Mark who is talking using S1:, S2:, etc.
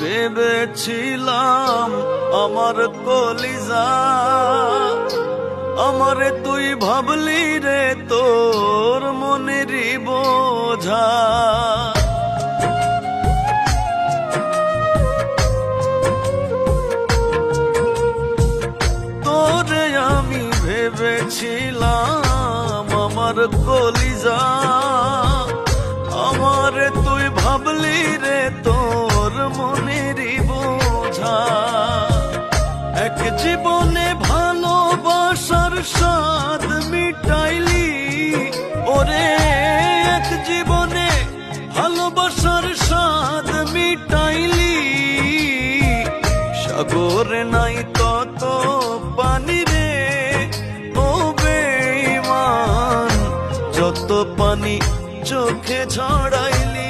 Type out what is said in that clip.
S1: ভেবেছিলাম আমার কলিজা। আমার তুই ভাবলি রে তোর মনেরই বোঝা। তোরে আমি ভেবেছিলাম আমার কলিজা। স্বাদ মিটাইলি। ওরে, এক জীবনে ভালোবাসার স্বাদ মিটাইলি। সাগরে নাই তত পানি রে ও বেঈমান যত পানি চোখে ঝড়াইলি